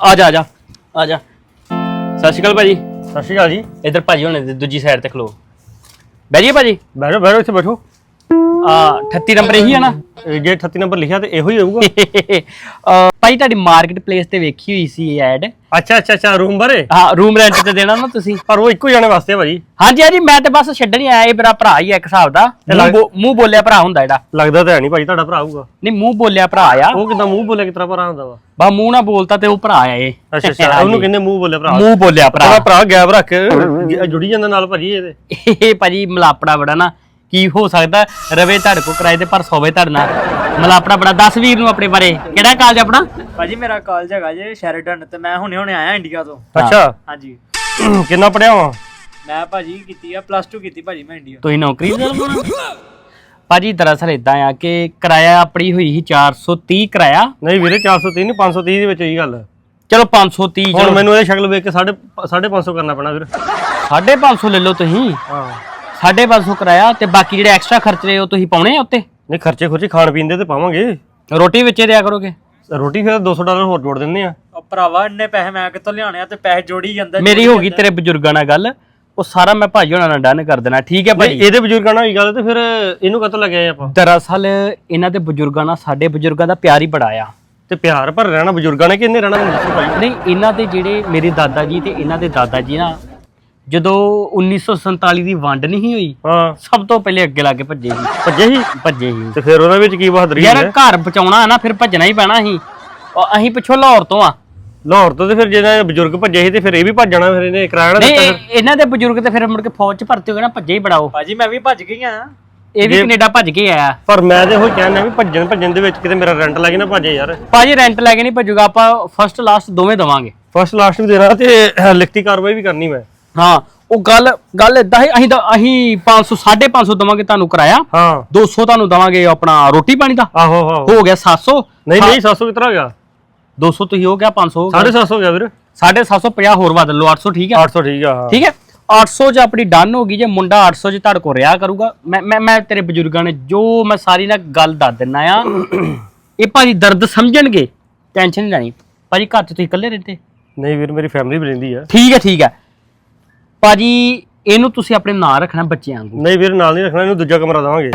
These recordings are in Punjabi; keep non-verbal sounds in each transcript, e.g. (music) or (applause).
ਆ ਜਾ ਆ ਜਾ। ਆ ਜਾ। ਸਤਿ ਸ਼੍ਰੀ ਅਕਾਲ ਭਾਜੀ। ਸਤਿ ਸ਼੍ਰੀ ਅਕਾਲ ਜੀ। ਇੱਧਰ ਭਾਜੀ ਹੋਣੇ ਦੂਜੀ ਸਾਈਡ ਤੇ ਖਲੋ। ਬੈਠੀਏ ਭਾਜੀ। ਬੈਠੋ ਬੈਠੋ ਇੱਥੇ ਬੈਠੋ। ਆ 38 ਨੰਬਰ ਇਹੀ ਆ ਨਾ? ਜੇ 38 ਨੰਬਰ ਲਿਖਿਆ ਤੇ ਇਹੋ ਹੀ ਹੋਊਗਾ। (laughs) ਅਹ ਭਾਈ ਤੁਹਾਡੀ ਮਾਰਕੀਟ ਪਲੇਸ ਤੇ ਵੇਖੀ ਹੋਈ ਸੀ ਇਹ ਐਡ ਅੱਛਾ ਅੱਛਾ ਅੱਛਾ ਰੂਮ ਬਾਰੇ? ਹਾਂ ਰੂਮ ਰੈਂਟ ਤੇ ਦੇਣਾ ਨਾ ਤੁਸੀਂ। ਪਰ ਉਹ ਇੱਕੋ ਜਾਣੇ ਵਾਸਤੇ ਆ ਭਾਜੀ ਹਾਂਜੀ ਹਾਂਜੀ ਮੈਂ ਤੇ ਬਸ ਛੱਡਣ ਹੀ ਆਇਆ ਇਹ ਮੇਰਾ ਭਰਾ ਹੀ ਆ ਇੱਕ ਹਿਸਾਬ ਦਾ। ਮੂੰਹ ਲੱਗ- ਬੋ- ਮੂੰਹ ਬੋਲਿਆ ਭਰਾ ਹੁੰਦਾ ਜਿਹੜਾ। ਲੱਗਦਾ ਤਾਂ ਹੈ ਨਹੀਂ ਭਾਜੀ ਤੁਹਾਡਾ ਭਰਾ ਹੋਊਗਾ। ਨਹੀਂ ਮੂੰਹ ਬੋਲਿਆ ਭਰਾ ਆ। ਉਹ ਕਿਦਾਂ ਮੂੰਹ ਬੋਲੇ ਕਿਤਰਾ ਭਰਾ ਹੁੰਦਾ ਵਾ? ਬਾ ਮੂੰਹ ਨਾ ਬੋਲਤਾ ਤੇ ਉਹ ਭਰਾ ਆ ਇਹ। ਅੱਛਾ ਅੱਛਾ ਉਹਨੂੰ ਕਹਿੰਦੇ ਮੂੰਹ ਬੋਲੇ ਭਰਾ। ਮੂੰਹ ਬੋਲਿਆ ਭਰਾ। ਭਰਾ ਗੈਪ ਰੱਖ ਕੇ ਜੁੜੀ ਜਾਂਦਾ ਨਾਲ ਭਾਜੀ ਇਹਦੇ। ਇਹ ਭਾਜੀ ਮਲਾਪੜਾ ਬੜਾ ਨਾ। ਕੀ ਹੋ ਸਕਦਾ ਰਵੇ ਤੁਹਾਡੇ ਕੋ ਕਿਰਾਏ ਤੇ ਪਰ ਸੋਵੇ ਤੁਹਾਡੇ ਨਾਲ? ਮਲਾਪੜਾ ਬੜਾ ਦੱਸ ਵੀਰ ਨੂੰ ਆਪਣੇ ਬਾਰੇ। ਕਿਹੜਾ ਕਾਲਜ ਆਪਣਾ? ਭਾਜੀ ਮੇਰਾ ਕਾਲਜ ਹੈਗਾ ਜੇ ਸ਼ੈਰਟਨ ਤੇ ਮੈਂ ਹੁਣੇ ਹੁਣੇ ਆਇਆ ਇੰਡੀਆ ਤੋਂ। ਅੱਛਾ। ਹਾਂਜੀ। (clears throat) ਕਿੰਨਾ ਪੜਿਆ ਵਾ? ਮੈਂ ਭਾਜੀ ਕੀਤੀ ਆ ਪਲੱਸ 2 ਕੀਤੀ ਭਾਜੀ ਮੈਂ ਇੰਡੀਆ ਤੁਸੀਂ ਨੌਕਰੀ ਦਾ ਭਾਜੀ ਦਰਅਸਲ ਇਦਾਂ ਆ ਕਿ ਕਿਰਾਇਆ ਆਪਣੀ ਹੋਈ ਸੀ 430 ਕਿਰਾਇਆ। ਨਹੀਂ ਵੀਰੇ 430 ਨਹੀਂ 530 ਦੇ ਵਿੱਚ ਹੀ ਗੱਲ। ਚਲੋ 530 ਹੁਣ ਮੈਨੂੰ ਇਹ ਸ਼ਕਲ ਵੇਖ ਕੇ 550 ਕਰਨਾ ਪੈਣਾ ਵੀਰ। 550 ਲੈ ਲਓ ਤੁਸੀਂ। ਹਾਂ। 550 ਕਿਰਾਇਆ ਤੇ ਬਾਕੀ ਜਿਹੜੇ ਐਕਸਟਰਾ ਖਰਚੇ ਉਹ ਤੁਸੀਂ ਪਾਉਣੇ ਆ ਉੱਤੇ? ਨਹੀਂ ਖਰਚੇ ਖੁਰਚੇ ਖਾਣ ਪੀਣ ਦੇ ਤੇ ਪਾਵਾਂਗੇ। ਰੋਟੀ ਵਿੱਚੇ ਦਿਆ ਕਰੋਗੇ? ਰੋਟੀ ਫਿਰ 200 ਡਾਲਰ ਹੋਰ ਜੋੜ ਦਿੰਦੇ ਆ। ਉਹ ਭਰਾਵਾ ਇੰਨੇ ਪੈਸੇ ਮੈਂ ਕਿੱਥੋਂ ਲਿਆਣੇ ਆ ਤੇ ਪੈਸੇ ਜੋੜੀ ਜਾਂਦਾ ਮੇਰੀ ਹੋ ਗਈ ਤੇਰੇ ਬਜ਼ੁਰਗਾਂ ਨਾਲ ਗੱਲ। ਉਹ ਸਾਰਾ ਮੈਂ ਭਾਜੀ ਹੋਣਾ ਨਾਲ ਡਨ ਕਰ ਦੇਣਾ। ਠੀਕ ਹੈ ਭਾਈ? ਭਾਜੀ ਇਹਦੇ ਬਜ਼ੁਰਗਾਂ ਨਾਲ ਹੋਈ ਗੱਲ ਤੇ ਫਿਰ ਇਹਨੂੰ ਕਦੋਂ ਲੱਗਿਆ ਆਪਾਂ? ਦਰਅਸਲ ਇਹਨਾਂ ਦੇ ਬਜ਼ੁਰਗਾਂ ਨਾਲ ਸਾਡੇ ਬਜ਼ੁਰਗਾਂ ਦਾ ਪਿਆਰ ਹੀ ਬੜਾ ਆ। ਤੇ ਪਿਆਰ ਭਰ ਰਹਿਣਾ ਬਜ਼ੁਰਗਾਂ ਨੇ ਕਿੰਨੇ ਰਹਿਣਾ ਨਹੀਂ ਇਹਨਾਂ ਦੇ ਜਿਹੜੇ ਮੇਰੇ ਦਾਦਾ ਜੀ ਤੇ ਇਹਨਾਂ ਦੇ ਦਾਦਾ ਜੀ ਨਾ ਜਦੋਂ 1947 ਦੀ ਵੰਡ ਨਹੀਂ ਹੋਈ ਹਾਂ। ਸਭ ਤੋਂ ਪਹਿਲੇ ਅੱਗੇ ਲਾ ਕੇ ਭੱਜੇ ਸੀ। ਭੱਜੇ ਸੀ? ਭੱਜੇ ਸੀ। ਤੇ ਫਿਰ ਉਹਨਾਂ ਵਿੱਚ ਕੀ ਬਹਾਦਰੀ ਯਾਰ ਹੈ? ਘਰ ਬਚਾਉਣਾ ਹੈ ਨਾ ਫਿਰ ਭੱਜਣਾ ਹੀ ਪੈਣਾ ਸੀ। ਉਹ ਅਸੀਂ ਪਿੱਛੋਂ ਲਾਹੌਰ ਤੋਂ ਆ। ਲਾਹੌਰ ਤੋਂ ਤੇ ਫਿਰ ਜਿਹਨਾਂ ਬਜ਼ੁਰਗ ਭੱਜੇ ਸੀ ਤੇ ਫਿਰ ਇਹ ਵੀ ਭੱਜ ਜਾਣਾ ਫਿਰ ਇਹਨੇ ਕਿਰਾਇਆ ਨਾ ਨਹੀਂ ਦਿੱਤਾ ਇਹ- ਇਹਨਾਂ ਦੇ ਬਜ਼ੁਰਗ ਤੇ ਫਿਰ ਮੁੜ ਕੇ ਫੌਜ ਚ ਭਰਤੀ ਹੋ ਗਏ ਨਾ ਭੱਜੇ ਹੀ ਬੜਾ ਉਹ। ਭਾਜੀ ਮੈਂ ਵੀ ਭੱਜ ਗਈ ਆ ਇਹ ਵੀ ਕੈਨੇਡਾ ਭੱਜ ਕੇ ਆਇਆ। ਪਰ ਮੈਂ ਤੇ ਉਹ ਕਹਿੰਦਾ ਵੀ ਭੱਜਣ ਭੱਜਣ ਦੇ ਵਿੱਚ ਕਿਤੇ ਮੇਰਾ ਰੈਂਟ ਲੱਗੇ ਨਾ ਭੱਜੇ ਯਾਰ। ਭਾਜੀ ਰੈਂਟ ਲੈ ਕੇ ਨਹੀਂ ਭੱਜੂਗਾ ਆਪਾਂ ਫਰਸਟ ਲਾਸਟ ਦੋਵੇਂ ਦਵਾਂਗੇ। ਫਸਟ ਲਾਸਟ ਵੀ ਦੇਣਾ ਤੇ ਲਿਖਤੀ ਕਾਰਵਾਈ ਵੀ ਕਰਨੀ ਮੈਂ। ਹਾਂ ਉਹ ਗੱਲ ਗੱਲ ਇਦਾਂ ਹੈ ਅਸੀਂ ਤਾਂ ਅਸੀਂ 500 550 ਦਵਾਂਗੇ ਤੁਹਾਨੂੰ ਕਿਰਾਇਆ। ਹਾਂ। 200 ਤੁਹਾਨੂੰ ਦਵਾਂਗੇ ਆਪਣਾ ਰੋਟੀ ਪਾਣੀ ਦਾ। ਆਹੋ ਆਹੋ। ਹੋ ਗਿਆ 700 ਨਹੀਂ ਨਹੀਂ 700 ਕਿਤਰਾ ਹੋ ਗਿਆ? 200 ਤੁਸੀਂ ਹੋ ਗਿਆ 500 ਹੋ ਗਿਆ। 750 ਹੋ ਗਿਆ ਵੀਰ। 750 ਹੋਰ ਵੱਧ ਲਓ 800 ਠੀਕ ਹੈ। 800 ਠੀਕ ਹਾਂ। ਠੀਕ ਹੈ? 800 ਚ ਆਪਣੀ ਡਨ ਹੋ ਗਈ ਜੇ ਮੁੰਡਾ 800 ਚ ਤੁਹਾਡੇ ਕੋਲ ਰਿਹਾ ਕਰੂਗਾ ਮੈਂ ਮੈਂ ਮੈਂ ਤੇਰੇ ਬਜ਼ੁਰਗਾਂ ਨੇ ਜੋ ਮੈਂ ਸਾਰੀ ਨਾ ਗੱਲ ਦੱਸ ਦਿੰਨਾ ਆ ਇਹ ਭਾਜੀ ਦਰਦ ਸਮਝਣਗੇ ਟੈਨਸ਼ਨ ਨਹੀਂ ਲੈਣੀ। ਭਾਜੀ ਘਰ ਚ ਤੁਸੀਂ ਇਕੱਲੇ ਰਹਿੰਦੇ? ਨਹੀਂ ਵੀਰ ਮੇਰੀ ਫੈਮਿਲੀ ਵੀ ਰਹਿੰਦੀ ਆ। ਠੀਕ ਹੈ ਠੀਕ ਹੈ। ਭਾਜੀ ਇਹਨੂੰ ਤੁਸੀਂ ਆਪਣੇ ਨਾਂ ਰੱਖਣਾ ਬੱਚਿਆਂ ਵਾਂਗੂ। ਨਹੀਂ ਵੀਰ ਨਾਲ ਨਹੀਂ ਰੱਖਣਾ ਇਹਨੂੰ ਦੂਜਾ ਕਮਰਾ ਦਵਾਂਗੇ।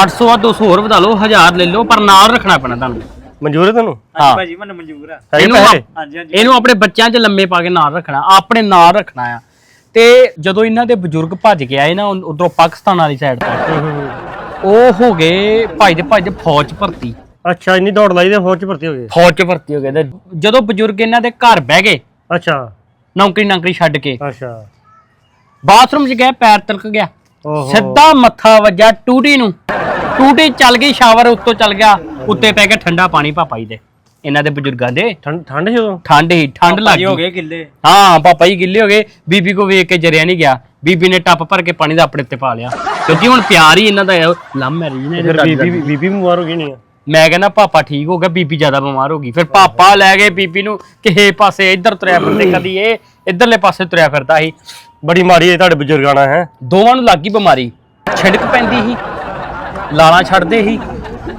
800 ਆ 200 ਹੋਰ ਵਧਾ ਲਓ 1000 ਲੈ ਲਓ ਪਰ ਨਾਲ ਰੱਖਣਾ ਪੈਣਾ ਤੁਹਾਨੂੰ। ਮਨਜ਼ੂਰ ਹੈ ਤੁਹਾਨੂੰ? ਹਾਂ। ਭਾਜੀ ਮੈਨੂੰ ਮਨਜ਼ੂਰ ਆ। ਹੈਗੇ ਇਹਨੂੰ ਪੈਸੇ? ਹਾਂਜੀ ਹਾਂਜੀ। ਇਹਨੂੰ ਆਪਣੇ ਬੱਚਿਆਂ 'ਚ ਲੰਮੇ ਪਾ ਕੇ ਨਾਲ ਰੱਖਣਾ ਆਪਣੇ ਨਾਲ ਰੱਖਣਾ ਆ। ਤੇ ਜਦੋਂ ਇਹਨਾਂ ਦੇ ਬਜ਼ੁਰਗ ਭੱਜ ਕੇ ਆਏ ਨਾ ਉਧਰੋਂ ਪਾਕਿਸਤਾਨ ਵਾਲੀ ਸਾਈਡ ਤੋਂ ਉਹ ਹੋ ਗਏ ਭੱਜਦੇ ਭੱਜਦੇ ਫੌਜ 'ਚ ਭਰਤੀ। ਅੱਛਾ ਇੰਨੀ ਦੌੜ ਲਾਈ ਤੇ ਫੌਜ ਚ ਭਰਤੀ ਹੋ ਗਏ? ਫੌਜ 'ਚ ਭਰਤੀ ਹੋ ਗਏ। ਤੇ ਜਦੋਂ ਬਜ਼ੁਰਗ ਇਹਨਾਂ ਦੇ ਘਰ ਬਹਿ ਗਏ ਅੱਛਾ। ਨੌਕਰੀ ਨਾਕਰੀ ਛੱਡ ਕੇ ਅੱਛਾ। ਬਾਥਰੂਮ 'ਚ ਗਏ ਪੈਰ ਤਿਲਕ ਗਿਆ। ਸਿੱਧਾ ਮੱਥਾ ਵੱਜਾ ਟੂਟੀ ਨੂੰ। ਟੂਟੀ ਚੱਲ ਗਈ ਸ਼ਾਵਰ ਉੱਤੋਂ ਚੱਲ ਗਿਆ। ਉੱਤੇ ਪੈ ਕੇ ਠੰਡਾ ਪਾਣੀ ਪਾਪਾ ਜੀ ਦੇ। ਇਹਨਾਂ ਦੇ ਬਜ਼ੁਰਗਾਂ ਦੇ। ਠੰਡ ਠੰਡ ਸੀ ਉਦੋਂ? ਠੰਡ ਹੀ ਠੰਡ ਲੱਗ ਹੋ ਗਏ ਕਿੱਲੇ ਹਾਂ ਪਾਪਾ ਜੀ ਗਿੱਲੇ ਹੋ ਗਏ। ਬੀਬੀ ਕੋ ਵੇਖ ਕੇ ਜਰਿਆ ਨਹੀਂ ਗਿਆ। ਬੀਬੀ ਨੇ ਟੱਪ ਭਰ ਕੇ ਪਾਣੀ ਦਾ ਆਪਣੇ ਉੱਤੇ ਪਾ ਲਿਆ। ਕਿਉਂਕਿ ਹੁਣ ਪਿਆਰ ਹੀ ਇਹਨਾਂ ਦਾ ਲੰਮ ਮੈਰਿਜ ਨੇ ਫਿਰ ਬੀਬੀ। ਬੀਬੀ ਬਿਮਾਰ ਹੋ ਗਈ ਨਹੀਂ? ਮੈਂ ਕਹਿੰਦਾ ਪਾਪਾ ਠੀਕ ਹੋ ਗਿਆ ਬੀਬੀ ਜ਼ਿਆਦਾ ਬਿਮਾਰ ਹੋ ਗਈ। ਫਿਰ ਪਾਪਾ ਲੈ ਗਏ ਬੀਬੀ ਨੂੰ ਕਿਸੇ ਪਾਸੇ ਇੱਧਰ ਤੁਰਿਆ ਫਿਰਦੇ ਕਦੀ ਇਹ। ਇੱਧਰਲੇ ਪਾਸੇ ਤੁਰਿਆ ਫਿਰਦਾ ਸੀ। ਬੜੀ ਮਾੜੀ ਹੈ ਤੁਹਾਡੇ ਬਜ਼ੁਰਗਾਂ ਨਾਲ ਹੈ। ਦੋਵਾਂ ਨੂੰ ਲੱਗੀ ਬਿਮਾਰੀ। ਛਿੜਕ ਪੈਂਦੀ ਸੀ। ਲਾਲਾਂ ਛੱਡਦੇ ਸੀ।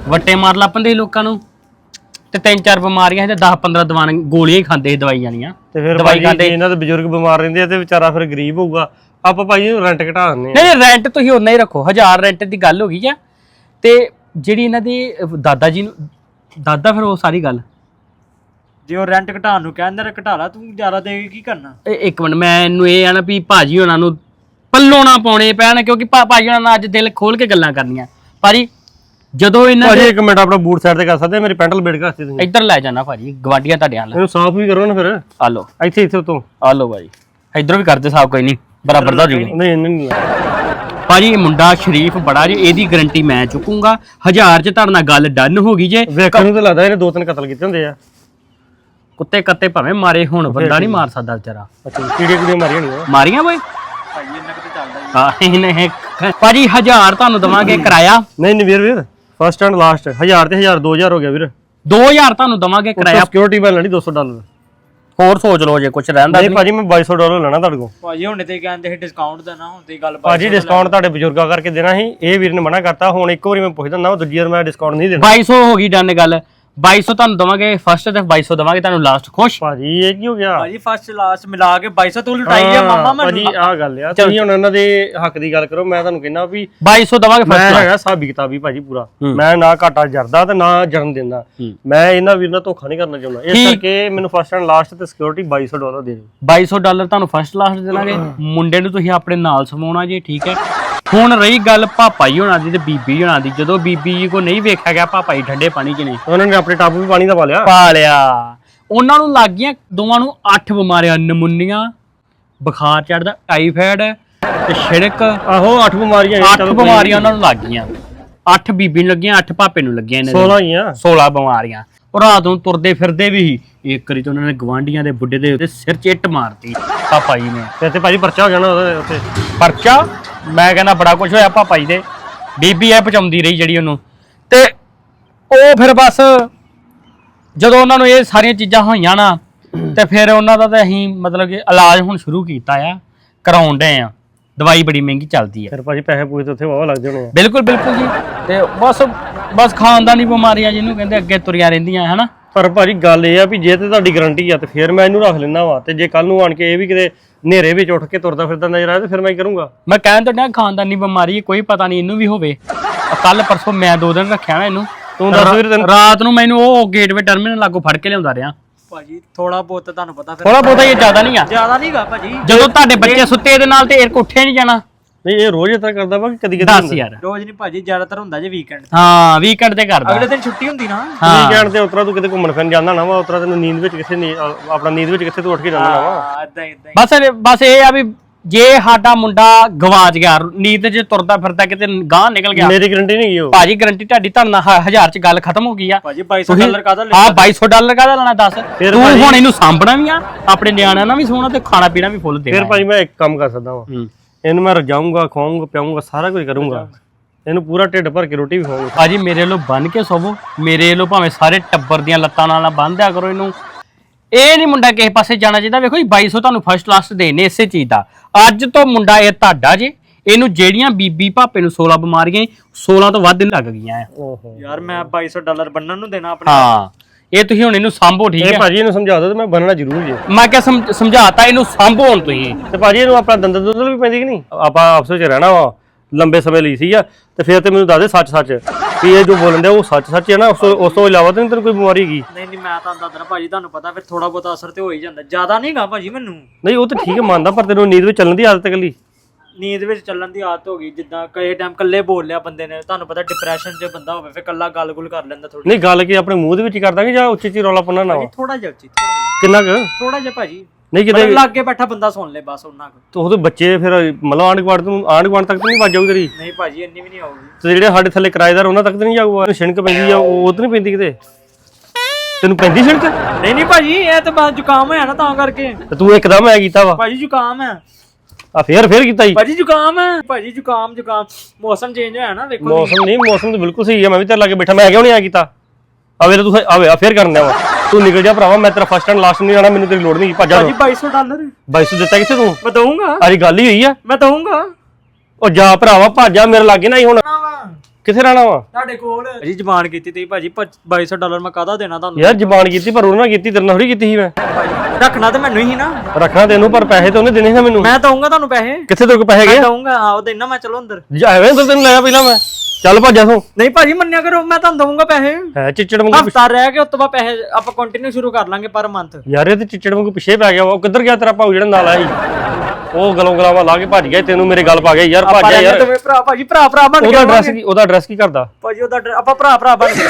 ਵੱਟੇ ਮਾਰ ਲੱਪੰਦੇ ਸੀ ਲੋਕਾਂ ਨੂੰ। ਤੇ ਤਿੰਨ ਚਾਰ ਬਿਮਾਰੀਆਂ ਸੀ ਤੇ 10 15 ਦਵਾਈਆਂ ਗੋਲੀਆਂ ਹੀ ਖਾਂਦੇ ਸੀ ਦਵਾਈਆਂ ਦੀਆਂ ਤੇ ਫਿਰ ਦਵਾਈ ਭਾਈ ਖਾਂਦੇ। ਇਹਨਾਂ ਦੇ ਬਜ਼ੁਰਗ ਬਿਮਾਰ ਰਹਿੰਦੇ ਆ ਤੇ ਵਿਚਾਰਾ ਫਿਰ ਗਰੀਬ ਹੋਊਗਾ। ਆਪਾਂ ਭਾਈ ਨੂੰ ਰੈਂਟ ਘਟਾ ਦਿੰਦੇ ਆ। ਨਹੀਂ ਰੈਂਟ ਤੁਸੀਂ ਉਨਾ ਹੀ ਰੱਖੋ। 1000 ਰੈਂਟ ਦੀ ਗੱਲ ਹੋ ਗਈ ਆ। ਤੇ ਜਿਹੜੀ ਇਹਨਾਂ ਦੀ ਦਾਦਾ ਜੀ ਨੂੰ ਦਾਦਾ ਫਿਰ ਉਹ ਸਾਰੀ ਗੱਲ। ਜੇ ਉਹ ਰੈਂਟ ਘਟਾਉਣ ਨੂੰ ਕਹਿੰਦੇ ਨੇ ਘਟਾ ਲਾ ਤੂੰ ਜ਼ਿਆਦਾ ਦੇ ਕੇ ਕੀ ਕਰਨਾ? ਇਹ ਇੱਕ ਮਿੰਟ ਮੈਂ ਇਹਨੂੰ ਇਹ ਆ ਨਾ ਵੀ ਭਾਜੀ ਉਹਨਾਂ ਨੂੰ ਪੱਲੋਂ ਨਾ ਪਾਉਣੇ ਪੈਣ ਕਿਉਂਕਿ ਭਾ- ਭਾਜੀ ਉਹਨਾਂ ਨਾਲ ਅੱਜ ਦਿਲ ਖੋਲ ਕੇ ਗੱਲਾਂ ਕਰਨੀਆਂ। ਭਾਜੀ ਜਦੋਂ ਇਹਨਾਂ ਭਾਜੀ ਦੇ ਇੱਕ ਮਿੰਟ ਆਪਣਾ ਬੂਟ ਸਾਈਡ ਤੇ ਕਰ ਸਕਦੇ ਆ? ਮੇਰੀ ਪੈਂਟ ਲਪੇਟ ਕੇ ਰੱਖਤੀ ਤੁਸੀਂ। ਇੱਧਰ ਲੈ ਜਾਣਾ ਭਾਜੀ ਗਵਾਂਡੀਆਂ ਤੁਹਾਡੇ ਹਾਲ ਇਹਨੂੰ ਸਾਫ਼ ਵੀ ਕਰੋ ਨਾ ਫਿਰ। ਆ ਲਓ। ਇੱਥੇ ਇੱਥੇ ਤੋਂ ਆ ਲਓ ਭਾਜੀ। ਇਧਰੋਂ ਵੀ ਕਰਦੇ ਸਾਬ ਕੋਈ ਨਹੀਂ। ਬਰਾਬਰ ਦਾ ਜੂ ਨਹੀਂ ਇਹਨੇ ਨਹੀਂ ਭਾਜੀ ਇਹ ਮੁੰਡਾ ਸ਼ਰੀਫ ਬੜਾ ਜੀ ਇਹਦੀ ਗਾਰੰਟੀ ਮੈਂ ਚੁੱਕੂੰਗਾ। ਹਜ਼ਾਰ ਚ ਤੁਹਾਡੇ ਨਾਲ ਗੱਲ ਡਨ ਹੋ ਗਈ ਜੇ। ਵੇਖਣ ਨੂੰ ਤਾਂ ਲੱਗਦਾ ਇਹਨੇ ਦੋ ਤਿੰਨ ਕਤਲ ਕੀਤੇ ਹੁੰਦੇ ਆ। ਕੁੱਤੇ ਕੱਤੇ ਭਾਵੇਂ ਮਾਰੇ ਹੁਣ ਬੰਦਾ ਨਹੀਂ ਮਾਰ ਸਕਦਾ ਵਿਚਾਰਾ। ਅੱਛਾ ਕੀੜੀਆਂ ਕੀੜੀਆਂ ਮਾਰੀਆਂ ਹੋਣੀਆਂ? ਮਾਰੀਆਂ ਬਈ? ਭਾਜੀ ਇੰਨਾ ਕਿਤੇ ਚੱਲਦਾ ਹੀ ਹਾਂ ਇਹਨੇ ਭਾਜੀ ਹਜ਼ਾਰ ਤੁਹਾਨੂੰ ਦਵਾਂਗੇ ਕਿਰਾਇਆ। ਨਹੀਂ ਨਹੀਂ ਵੀਰ ਵੀਰ ਫਸਟ ਐਂਡ ਲਾਸਟ 1000 ਤੇ 1000 2000 ਹੋ ਗਿਆ ਵੀਰ। 2000 ਤੁਹਾਨੂੰ ਦਵਾਂਗੇ ਕਿਰਾਇਆ। ਸਿਕਿਉਰਿਟੀ ਮੈਂ ਲੈਣੀ 200 ਡਾਲਰ। ਹੋਰ ਸੋਚ ਲਓ ਜੇ ਕੁਝ ਰਹਿੰਦਾ ਨਹੀਂ ਭਾਜੀ ਮੈਂ 2200 ਡਾਲਰ ਲੈਣਾ ਤੁਹਾਡੇ ਕੋਲ। ਭਾਜੀ ਹੁਣ ਤੇ ਕਹਿੰਦੇ ਸੀ ਡਿਸਕਾਊਂਟ ਦੇਣਾ ਹੁਣ ਤੇ ਗੱਲ ਭਾਜੀ ਡਿਸਕਾਊਂਟ ਤੁਹਾਡੇ ਬਜ਼ੁਰਗਾਂ ਕਰਕੇ ਦੇਣਾ ਸੀ। ਇਹ ਵੀਰ ਨੇ ਮਨਾ ਕਰਤਾ ਹੁਣ ਇੱਕ ਵਾਰੀ ਮੈਂ ਪੁੱਛਦਾ ਨਾ ਦੂਜੀ ਵਾਰ ਮੈਂ ਡਿਸਕਾਊਂਟ ਨਹੀਂ ਦੇਣਾ। 2200 ਹੋ ਗਈ ਡਨ ਗੱਲ। 2200 ਤੁਹਾਨੂੰ ਦਵਾਂਗੇ ਫਸਟ ਤੇ 2200 ਦਵਾਂਗੇ ਤੁਹਾਨੂੰ ਲਾਸਟ ਖੁਸ਼? ਭਾਜੀ ਇਹ ਕੀ ਹੋ ਗਿਆ? ਭਾਜੀ ਫਸਟ ਲਾਸਟ ਮਿਲਾ ਕੇ 2200 ਤੂੰ ਲੁਟਾਈ ਆ ਮਾਮਾ ਭਾਜੀ ਮੈਨੂੰ ਆਹ ਗੱਲ ਆ। ਤੁਸੀਂ ਹੁਣ ਉਹਨਾਂ ਦੇ ਹੱਕ ਦੀ ਗੱਲ ਕਰੋ ਮੈਂ ਤੁਹਾਨੂੰ ਕਹਿੰਦਾ ਵੀ 2200 ਦਵਾਂਗੇ ਮੈਂ ਫਸਟ ਹੈਗਾ ਸਾਬੀ ਕਿਤਾਬੀ ਭਾਜੀ ਪੂਰਾ। ਮੈਂ ਨਾ ਘਾਟਾ ਜਰਦਾ ਤੇ ਨਾ ਜਰਨ ਦਿੰਦਾ। ਮੈਂ ਇਹਨਾਂ ਵੀਰ ਨਾਲ ਧੋਖਾ ਨਹੀਂ ਕਰਨਾ ਚਾਹੁੰਦਾ। ਇਸ। ਕਰਕੇ ਮੈਨੂੰ ਫਸਟ ਐਂਡ ਲਾਸਟ ਤੇ ਸਿਕਿਉਰਿਟੀ 2200 ਡਾਲਰ ਦੇ ਦਿਓ। 2200 ਡਾਲਰ ਤੁਹਾਨੂੰ ਫਸਟ ਲਾਸਟ ਦੇਵਾਂਗੇ ਮੁੰਡੇ ਨੂੰ ਤੁਸੀਂ ਆਪਣੇ ਨਾਲ ਸਮਾਉਣਾ ਜੀ ਠੀਕ ਹੈ? ਹੁਣ ਰਹੀ ਗੱਲ ਪਾਪਾ ਜੀ ਹੋਣਾ ਦੀ ਤੇ ਬੀਬੀ ਜੀ ਹੋਣਾ ਦੀ। ਜਦੋਂ ਬੀਬੀ ਜੀ ਕੋ ਨਹੀਂ ਵੇਖਿਆ ਗਿਆ ਪਾਪਾ ਜੀ ਠੰਡੇ ਪਾਣੀ 'ਚ ਨੇ। ਉਹਨਾਂ ਨੇ ਆਪਣੇ ਟੱਬ ਵੀ ਪਾਣੀ ਦਾ ਪਾ ਲਿਆ। ਪਾ ਲਿਆ। ਉਹਨਾਂ ਨੂੰ ਲੱਗ ਗਈਆਂ ਦੋਵਾਂ ਨੂੰ ਅੱਠ ਬਿਮਾਰੀਆਂ ਨਮੂਨੀਆਂ ਬੁਖਾਰ ਚੜਦਾ ਟਾਈਫਾਇਡ ਤੇ ਛਿੜਕ। ਆਹੋ ਅੱਠ ਬਿਮਾਰੀਆਂ ਅੱਠ ਬਿਮਾਰੀਆਂ ਉਹਨਾਂ ਨੂੰ ਲੱਗ ਗਈਆਂ। ਅੱਠ ਬੀਬੀ ਨੂੰ ਲੱਗੀਆਂ ਅੱਠ ਪਾਪੇ ਨੂੰ ਲੱਗੀਆਂ ਇਹਨਾਂ 16 ਹੀ ਆ 16 ਬਿਮਾਰੀਆਂ। ਉਹ ਰਾਤ ਨੂੰ ਤੁਰਦੇ ਫਿਰਦੇ ਵੀ। ਇੱਕ ਵਾਰੀ ਤਾਂ ਉਹਨਾਂ ਨੇ ਗਵਾਂਡੀਆਂ ਦੇ ਬੁੱਢੇ ਦੇ ਉੱਤੇ ਸਿਰ 'ਚ ਇੱਟ ਮਾਰਤੀ ਪਾਪਾ ਜੀ ਨੇ ਤੇ ਭਾਜੀ ਪਰਚਾ ਹੋ ਜਾਣਾ ਉਹਦੇ ਉੱਤੇ। ਪਰਚਾ? ਮੈਂ ਕਹਿੰਦਾ ਬੜਾ ਕੁਝ ਹੋਇਆ ਪਾਪਾ ਜੀ ਦੇ। ਬੀਬੀ ਐ ਪਚਾਉਂਦੀ ਰਹੀ ਜਿਹੜੀ ਉਹਨੂੰ। ਤੇ ਉਹ ਫਿਰ ਬਸ ਜਦੋਂ ਉਹਨਾਂ ਨੂੰ ਇਹ ਸਾਰੀਆਂ ਚੀਜ਼ਾਂ ਹੋਈਆਂ ਨਾ ਤੇ ਫਿਰ ਉਹਨਾਂ ਦਾ ਤਾਂ ਅਸੀਂ ਮਤਲਬ ਕਿ ਇਲਾਜ ਹੁਣ ਸ਼ੁਰੂ ਕੀਤਾ ਆ ਕਰਾਉਣ ਡਏ ਆ। ਦਵਾਈ ਬੜੀ ਮਹਿੰਗੀ ਚੱਲਦੀ ਆ। ਫਿਰ ਭਾਜੀ ਪੈਸੇ ਪੂਸੇ ਤੇ ਉੱਥੇ ਵਾਵਾ ਲੱਗਦੇ ਹੋਣੇ ਆ। ਬਿਲਕੁਲ ਬਿਲਕੁਲ ਜੀ। ਤੇ ਬਸ ਬਸ ਖਾਨਦਾਨੀ ਬਿਮਾਰੀਆਂ ਜਿਹਨੂੰ ਕਹਿੰਦੇ ਅੱਗੇ ਤੁਰੀਆਂ ਰਹਿੰਦੀਆਂ ਹਨਾ? ਪਰ ਭਾਜੀ ਗੱਲ ਇਹ ਆ ਵੀ ਜੇ ਤੇ ਤੁਹਾਡੀ ਗਾਰੰਟੀ ਆ ਤੇ ਫਿਰ ਮੈਂ ਇਹਨੂੰ ਰੱਖ ਲੈਣਾ ਵਾ। ਤੇ ਜੇ ਕੱਲ ਨੂੰ ਆਣ ਕੇ ਇਹ ਵੀ ਕਿਤੇ ਹਨੇਰੇ ਵਿੱਚ ਉੱਠ ਕੇ ਤੁਰਦਾ ਫਿਰਦਾ ਨਜ਼ਰ ਆਇਆ ਤੇ ਫਿਰ ਮੈਂ ਕੀ ਕਰੂੰਗਾ? ਮੈਂ ਕਹਿਣ ਤਾਂ ਡਿਆ ਖਾਨਦਾਨੀ ਬਿਮਾਰੀ ਹੈ, ਕੋਈ ਪਤਾ ਨਹੀਂ ਇਹਨੂੰ ਵੀ ਹੋਵੇ। ਕੱਲ ਪਰਸੋਂ ਮੈਂ ਦੋ ਦਿਨ ਰੱਖਿਆ ਨਾ ਇਹਨੂੰ। ਤੂੰ ਦੱਸ ਵੀਰ ਤੈਨੂੰ ਰਾਤ ਨੂੰ ਮੈਨੂੰ ਉਹ ਗੇਟਵੇ ਟਰਮੀਨਲ ਲਾਗੋਂ ਫੜ ਕੇ ਲਿਆਉਂਦਾ ਰਿਹਾ। ਭਾਜੀ ਥੋੜਾ ਬਹੁਤ ਤੁਹਾਨੂੰ ਪਤਾ ਫਿਰ। ਥੋੜਾ ਬਹੁਤਾ ਇਹ ਜ਼ਿਆਦਾ ਨਹੀਂ ਆ। ਜ਼ਿਆਦਾ ਨਹੀਂਗਾ ਭਾਜੀ। ਜਦੋਂ ਤੁਹਾਡੇ ਬੱਚੇ ਸੁੱਤੇ ਇਹਦੇ ਨਾਲ ਤੇ ਇਹ ਉੱਠੇ ਨਹੀਂ ਜਾਣਾ। ਨਹੀਂ ਇਹ ਰੋਜ਼ ਇਦਾਂ ਕਰਦਾ ਵਾ ਕਿ ਕਦੀ ਕਦੀ ਦੱਸ ਯਾਰ। ਰੋਜ਼ ਨਹੀਂ ਭਾਜੀ ਜ਼ਿਆਦਾਤਰ ਹੁੰਦਾ ਜੇ ਵੀਕਐਂਡ ਹਾਂ ਵੀਕਐਂਡ ਤੇ ਕਰਦਾ। ਅਗਲੇ ਦਿਨ ਛੁੱਟੀ ਹੁੰਦੀ ਨਾ। ਹਾਂ। ਵੀਕਐਂਡ ਤੇ ਉਤਰਾ ਤੂੰ ਕਿਤੇ ਘੁੰਮਣ ਫਿਰਨ ਜਾਂਦਾ ਨਾ ਵਾ ਉਤਰਾ ਤੈਨੂੰ ਨੀਂਦ ਵਿੱਚ ਕਿੱਥੇ ਨੀ- ਅ- ਆਪਣਾ ਨੀਂਦ ਵਿੱਚ ਕਿੱਥੇ ਤੂੰ ਉੱਠ ਕੇ ਜਾਂਦਾ ਨਾ ਵਾ। ਹਾਂ ਇਦਾਂ ਇਦਾਂ ਬਸ ਇਹ- ਬਸ ਇਹ ਆ ਵੀ ਜੇ ਸਾਡਾ ਮੁੰਡਾ ਗਵਾਚ ਗਿਆ ਨੀਂਦ 'ਚ ਤੁਰਦਾ ਫਿਰਦਾ ਕਿਤੇ ਗਾਂ ਨਿਕਲ ਗਿਆ। ਮੇਰੀ ਗਾਰੰਟੀ ਨਹੀਂ ਗਈ ਉਹ। ਭਾਜੀ ਗਰੰਟੀ ਤੁਹਾਡੀ ਤੁਹਾਨੂੰ ਹ- ਹਜ਼ਾਰ 'ਚ ਗੱਲ ਖਤਮ ਹੋ ਗਈ ਆ। ਭਾਜੀ 2200 ਡਾਲਰ ਕਾਹਦਾ ਲੈ ਹਾਂ 2200 ਡਾਲਰ ਕਾਹਦਾ ਲੈਣਾ ਦੱਸ। ਫਿਰ ਤੂੰ ਭਾਜੀ- ਹੁਣ ਇਹਨੂੰ ਸਾਂਭਣਾ ਵੀ ਆ ਆਪਣੇ ਨਿਆਣਿਆਂ ਨਾਲ ਵੀ ਸੋਣਾ ਤੇ ਖਾਣਾ ਪੀਣਾ ਵੀ ਫੁੱਲ ਦੇਣਾ ਫਿਰ ਭਾਜੀ ਮੈਂ ਇੱਕ ਕੰਮ ਕਰ ਸਕਦਾ ਵਾਂ। ਹੂੰ। ਇਹਨੂੰ ਮੈਂ ਰਜਾਊਂਗਾ ਖਵਾਉਂਗਾ ਪਿਆਉਂਗਾ ਸਾਰਾ ਕੁਝ ਕਰੂੰਗਾ। ਇਹਨੂੰ ਪੂਰਾ ਢਿੱਡ ਭਰ ਕੇ ਰੋਟੀ ਵੀ ਖਵਾਉਂਗਾ ਭਾਜੀ ਮੇਰੇ ਵੱਲੋਂ ਬੰਨ ਕੇ ਸੋਵੋ। ਮੇਰੇ ਵੱਲੋਂ ਭਾਵੇਂ ਸਾਰੇ ਟੱਬਰ ਦੀਆਂ ਲੱਤਾਂ ਨਾਲ ਨਾ ਬੰਨ ਦਿਆ ਕਰੋ ਇਹਨੂੰ। ਇਹ ਨਹੀਂ ਮੁੰਡਾ ਕਿਸੇ ਪਾਸੇ ਜਾਣਾ ਚਾਹੀਦਾ। ਵੇਖੋ ਜੀ 2200 ਤੁਹਾਨੂੰ ਫਸਟ ਲਾਸਟ ਦੇਣੇ ਇਸੇ ਚੀਜ਼ ਦਾ। ਅੱਜ ਤੋਂ ਮੁੰਡਾ ਇਹ ਤੁਹਾਡਾ ਜੇ। ਇਹਨੂੰ ਜਿਹੜੀਆਂ ਬੀਬੀ ਭਾਪੇ ਨੂੰ 16 ਬਿਮਾਰੀਆਂ 16 ਤੋਂ ਵੱਧ ਲੱਗ ਗਈਆਂ ਆ। ਓਹੋ ਯਾਰ ਮੈਂ 2200 ਡਾਲਰ ਬੰਨਣ ਨੂੰ ਦੇਣਾ ਆਪਣੇ ਹਾਂ। ਇਹ ਤੁਸੀਂ ਹੁਣ ਇਹਨੂੰ ਸਾਂਭੋ ਠੀਕ ਇਹ ਹੈ? ਭਾਜੀ ਇਹਨੂੰ ਸਮਝਾ ਦਿਓ ਤੇ ਮੈਂ ਬੰਨਣਾ ਜ਼ਰੂਰ ਜੇ। ਮੈਂ ਕਿਹਾ ਸਮ- ਸਮਝਾਤਾ ਇਹਨੂੰ ਸਾਂਭੋ ਹੁਣ ਤੁਸੀਂ। ਤੇ ਭਾਜੀ ਇਹਨੂੰ ਆਪਣਾ ਦੰਦ ਦੁੱਧ ਵੀ ਪੈਂਦੀ ਕਿ ਨਹੀਂ? ਆਪਾਂ ਆਪਸ ਵਿੱਚ ਰਹਿਣਾ ਵਾ ਲੰਬੇ ਸਮੇਂ ਲਈ ਸੀ ਆ ਤੇ ਫਿਰ ਤੇ ਮੈਨੂੰ ਦੱਸ ਦੇ ਸੱਚ ਸੱਚ ਵੀ ਇਹ ਜੋ ਬੋਲਣ ਡਿਆ ਉਹ ਸੱਚ ਸੱਚ ਹੈ ਨਾ ਉਸ ਤੋਂ ਉਸ ਤੋਂ ਇਲਾਵਾ ਤਾਂ ਨਹੀਂ ਤੈਨੂੰ ਕੋਈ ਬਿਮਾਰੀ ਹੈਗੀ। ਨਹੀਂ ਨਹੀਂ ਮੈਂ ਤਾਂ ਦੱਸਣਾ ਭਾਜੀ ਤੁਹਾਨੂੰ ਪਤਾ ਫਿਰ ਥੋੜਾ ਬਹੁਤਾ ਅਸਰ ਤੇ ਹੋ ਹੀ ਜਾਂਦਾ। ਜ਼ਿਆਦਾ ਨਹੀਂਗਾ ਭਾਜੀ ਮੈਨੂੰ। ਨਹੀਂ ਉਹ ਤਾਂ ਠੀਕ ਹੈ ਮੰਨਦਾ ਪਰ ਤੈਨੂੰ ਨੀਂਦ ਵਿੱਚ ਚੱਲਣ ਦੀ ਆਦਤ ਹੈ ਇਕੱਲੀ। ਨੀਂਦ ਵਿੱਚ ਚੱਲਣ ਦੀ ਆਦਤ ਹੋ ਗਈ ਜਿੱਦਾਂ ਕਈ ਟਾਈਮ ਕੱਲੇ ਬੋਲ ਲਿਆ ਬੰਦੇ ਨੇ ਤੁਹਾਨੂੰ ਪਤਾ ਡਿਪਰੈਸ਼ਨ 'ਚ ਬੰਦਾ ਹੋਵੇ ਫਿਰ ਕੱਲਾ ਗੱਲ-ਗੁਲ ਕਰ ਲੈਂਦਾ ਥੋੜੀ ਨਹੀਂ ਗੱਲ ਕੀ ਆਪਣੇ ਮੂੰਹ ਦੇ ਵਿੱਚ ਹੀ ਕਰਦਾਂਗੇ ਜਾਂ ਉੱਚੀ ਉੱਚੀ ਰੌਲਾ ਪਾਉਣਾ ਨਾ ਵਾ? ਥੋੜਾ ਜਿਹਾ ਉੱਚੀ ਥੋੜਾ ਜਿਹਾ। ਕਿੰਨਾ ਕੁ? ਥੋੜਾ ਜਿਹਾ ਭਾਜੀ। ਨਹੀਂ ਕਿਤੇ ਮਤਲਬ ਲਾਗੇ ਬੈਠਾ ਬੰਦਾ ਸੁਣ ਲੇ ਬਸ ਉਹਨਾਂ ਕੋ। ਤੂੰ ਉਹਦੇ ਬੱਚੇ ਫਿਰ ਮਤਲਬ ਆਂਢ ਗੁਆਂਢ ਤੋਂ ਆਂਢ ਗੁਆਂਢ ਤੱਕ ਤਾਂ ਨਹੀਂ ਵੱਜ ਜਾਊ ਤੇਰੀ? ਨਹੀਂ ਭਾਜੀ ਇੰਨੀ ਵੀ ਨਹੀਂ ਆਉਗੀ ਤੇ ਜਿਹੜੇ ਸਾਡੇ ਥੱਲੇ ਕਿਰਾਏਦਾਰ ਉਹਨਾਂ ਤੱਕ ਤਾਂ ਨਹੀਂ ਜਾਊਗਾ? ਛਿਣਕ ਪੈਂਦੀ ਆ ਉਹ ਤਾਂ ਨਹੀਂ ਪੈਂਦੀ ਕਿਤੇ? ਤੈਨੂੰ ਪੈਂਦੀ ਛਿਣਕ? ਨਹੀਂ ਨਹੀਂ ਭਾਜੀ ਇਹ ਤਾਂ ਬਸ ਜ਼ੁਕਾਮ ਹੋਇਆ ਨਾ ਤਾਂ ਕਰਕੇ। ਤੇ ਤੂੰ ਇੱਕਦਮ ਐ ਕੀਤਾ ਵਾ? ਭਾਜੀ ਜ਼ੁਕਾਮ ਹੈ ਆ ਫੇਰ ਫੇਰ ਕੀਤਾ ਹੀ ਭਾਜੀ ਜ਼ੁਕਾਮ ਹੈ। ਭਾਜੀ ਜ਼ੁਕਾਮ ਜ਼ੁਕਾਮ। ਮੌਸਮ ਚੇਂਜ ਹੋਇਆ ਨਾ ਵੇਖੋ ਮੌਸਮ ਨਹੀਂ ਮੌਸਮ ਤਾਂ ਬਿਲਕੁਲ ਸਹੀ ਹੈ। ਮੈਂ ਵੀ ਤੇਰੇ ਲਾਗੇ ਬੈਠਾ ਮੈਂ ਕਿਉਂ ਨਹੀਂ ਆ ਕੀਤਾ? ਆ ਵੇਲੇ ਤੂੰ ਆਵੇ ਆ ਫੇਰ ਕਰਨਾ ਵਾ। ਤੂੰ ਨਿਕਲ ਜਾ ਭਰਾਵਾ ਮੈਂ ਤੇਰਾ ਫਸਟ ਐਂਡ ਲਾਸਟ ਨਹੀਂ ਜਾਣਾ ਮੈਨੂੰ ਤੇਰੀ ਲੋੜ ਨਹੀਂ ਭੱਜ ਜਾ ਭਾਜੀ 2200 ਡਾਲਰ। 2200 ਦਿੱਤਾ ਕਿੱਥੇ ਤੂੰ? ਮੈਂ ਦਊਂਗਾ। ਆਰੀ ਗੱਲ ਹੀ ਹੋਈ ਆ। ਮੈਂ ਦਊਂਗਾ। ਉਹ ਜਾ ਭਰਾਵਾ ਭੱਜ ਜਾ ਮੇਰੇ ਲਾਗੇ ਨਾ ਹੀ ਹੁਣ। ਕਿੱਥੇ ਰਹਿਣਾ ਵਾ? ਤੁਹਾਡੇ ਕੋਲ। ਭਾਜੀ ਜ਼ਬਾਨ ਕੀਤੀ ਤੀ ਭਾਜੀ ਪ- 2200 ਡਾਲਰ ਮੈਂ ਕਾਹਦਾ ਦੇਣਾ ਤੁਹਾਨੂੰ? ਯਾਰ ਜ਼ਬਾਨ ਕੀਤੀ ਪਰ ਉਹਨਾਂ ਕੀਤੀ ਤੇਰੇ ਨਾਲ ਥੋੜੀ ਕੀਤੀ ਸੀ ਮੈਂ। ਰੱਖਣਾ ਤੇ ਮੈਨੂੰ ਹੀ ਨਾ। ਰੱਖਣਾ ਤੈਨੂੰ ਪਰ ਪੈਸੇ ਤਾਂ ਉਹਨੇ ਦੇਣੇ ਸੀ ਮੈਨੂੰ। ਮੈਂ ਦਊਂਗਾ ਤੁਹਾਨੂੰ ਪੈਸੇ। ਕਿੱਥੇ ਤੇਰੇ ਕੋਲ ਪੈਸੇ ਮੈਂ ਗਏ ਦਊਂਗਾ ਉਹ ਦੇਣਾ ਮੈਂ ਚਲੋ ਅੰਦਰ। ਜਾਵੇਂ ਤਾਂ ਤੈਨੂੰ ਲਿਆ ਪਹਿਲਾਂ ਮੈਂ। ਚੱਲ ਭੱਜ ਜਾ ਤੂੰ। ਨਹੀਂ ਭਾਜੀ ਮੰਨਿਆ ਕਰੋ ਮੈਂ ਤੁਹਾਨੂੰ ਦਊਂਗਾ ਪੈਸੇ। ਹੈ ਚਿੱਚੜ ਵਾਂਗੂ ਹਫਤਾ ਰਹਿ ਗਿਆ ਉਸ ਤੋਂ ਬਾਅਦ ਪੈਸੇ ਆਪਾਂ ਕੰਟੀਨਿਊ ਸ਼ੁਰੂ ਕਰ ਲਾਂਗੇ ਪਰ ਮੰਥ ਯਾਰ ਇਹ ਤੇ ਚਿੱਚੜ ਵਾਂਗੂ ਪਿੱਛੇ ਪੈ ਗਿਆ। ਵਾ ਉਹ ਕਿੱਧਰ ਗਿਆ ਤੇਰਾ ਭਾਊ ਜਿਹੜਾ ਨਾਲ ਆਇਆ ਸੀ? ਉਹ ਗਲੋਂ ਗਲਾਵਾ ਲਾ ਕੇ ਭੱਜ ਗਿਆ ਤੈਨੂੰ ਮੇਰੇ ਗੱਲ ਪਾ ਗਿਆ ਯਾਰ ਭੱਜ ਆਪਾਂ ਜਾ ਰਹਿੰਦੇ ਯਾਰ। ਭਰਾ ਭਾਜੀ ਭਰਾ ਭਰਾ ਬਣ ਕੇ ਉਹਦਾ ਐਡਰੈਸ। ਕੀ ਉਹਦਾ ਐਡਰੈਸ ਕੀ ਕਰਦਾ? ਭਾਜੀ ਉਹਦਾ ਆਪਾਂ ਭਰਾ ਭਰਾ ਬਣ ਕੇ